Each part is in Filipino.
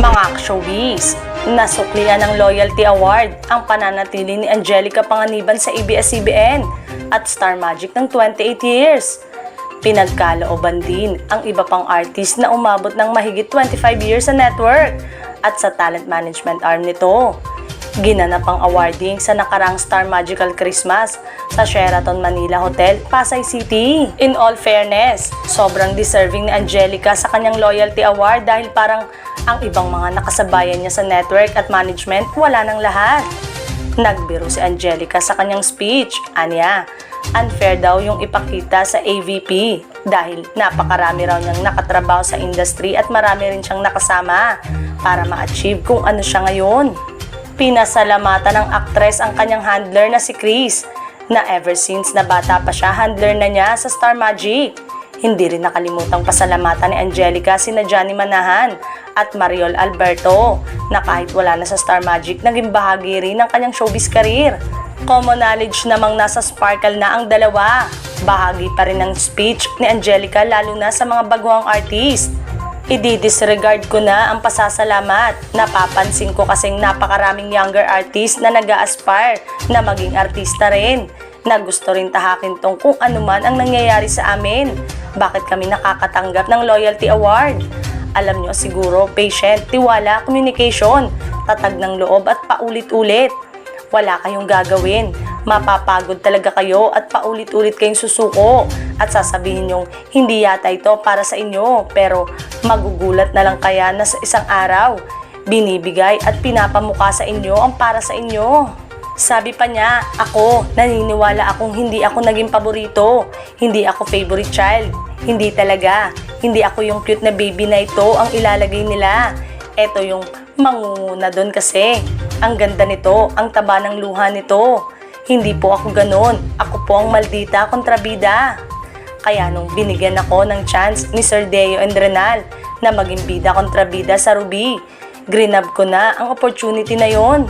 Mga showbiz, nasuklian ng Loyalty Award ang pananatili ni Angelica Panganiban sa ABS-CBN at Star Magic ng 28 years. Pinagkalooban din ang iba pang artist na umabot ng mahigit 25 years sa network at sa talent management arm nito. Ginanap ang awarding sa nakarang Star Magical Christmas sa Sheraton Manila Hotel, Pasay City. In all fairness, sobrang deserving ni Angelica sa kanyang loyalty award dahil parang ang ibang mga nakasabayan niya sa network at management wala nang lahat. Nagbiro si Angelica sa kanyang speech. Anya, unfair daw yung ipakita sa AVP dahil napakarami raw niyang nakatrabaho sa industry at marami rin siyang nakasama para ma-achieve kung ano siya ngayon. Pinasalamatan ng aktres ang kanyang handler na si Chris na ever since na bata pa siya handler na niya sa Star Magic. Hindi rin nakalimutang pasalamatan ni Angelica sina Johnny Manahan at Mariol Alberto na kahit wala na sa Star Magic, naging bahagi rin ng kanyang showbiz career. Common knowledge namang nasa Sparkle na ang dalawa. Bahagi pa rin ng speech ni Angelica lalo na sa mga baguhang artist. I-disregard ko na ang pasasalamat. Napapansin ko kasing napakaraming younger artist na nag aspire na maging artista rin. Na gusto rin tahakin tong kung ano man ang nangyayari sa amin. Bakit kami nakakatanggap ng loyalty award? Alam nyo siguro, patient, tiwala, communication, tatag ng loob at paulit-ulit. Wala kayong gagawin. Mapapagod talaga kayo at paulit-ulit kayong susuko. At sasabihin nyong, hindi yata ito para sa inyo. Pero magugulat na lang kaya na sa isang araw, binibigay at pinapamukha sa inyo ang para sa inyo. Sabi pa niya, ako, naniniwala akong hindi ako naging paborito. Hindi ako favorite child. Hindi talaga. Hindi ako yung cute na baby na ito ang ilalagay nila. Ito yung mangunguna doon kasi. Ang ganda nito, ang taba ng luha nito. Hindi po ako ganun. Ako po ang maldita kontrabida. Kaya nung binigyan ako ng chance ni Sir Deo and Renal na maging bida kontrabida sa Ruby, grinab ko na ang opportunity na yon.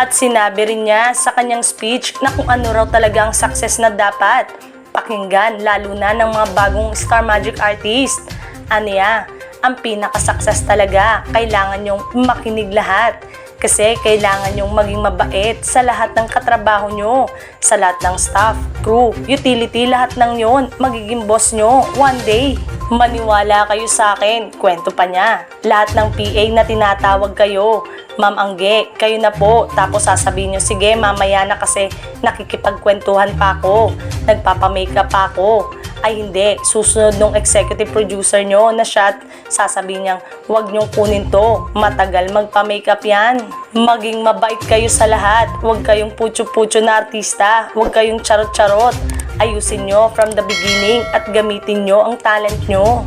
At sinabi rin niya sa kanyang speech na kung ano raw talaga ang success na dapat pakinggan lalo na ng mga bagong Star Magic artist. Aniya, ang pinaka-success talaga, kailangan yung makinig lahat. Kasi kailangan yung maging mabait sa lahat ng katrabaho nyo, sa lahat ng staff, crew, utility, lahat ng yon, magiging boss nyo one day. Maniwala kayo sa akin, kwento pa niya. Lahat ng PA na tinatawag kayo, Ma'am Angge, kayo na po. Tapos sasabihin nyo, sige mamaya na kasi nakikipagkwentuhan pa ako. Nagpapamakeup pa ako. Ay hindi, susunod nung executive producer nyo na shot, sasabihin niyang, huwag niyong kunin to. Matagal magpa-makeup yan. Maging mabait kayo sa lahat. Huwag kayong putyo-putyo na artista. Huwag kayong charot-charot. Ayusin nyo from the beginning at gamitin nyo ang talent nyo.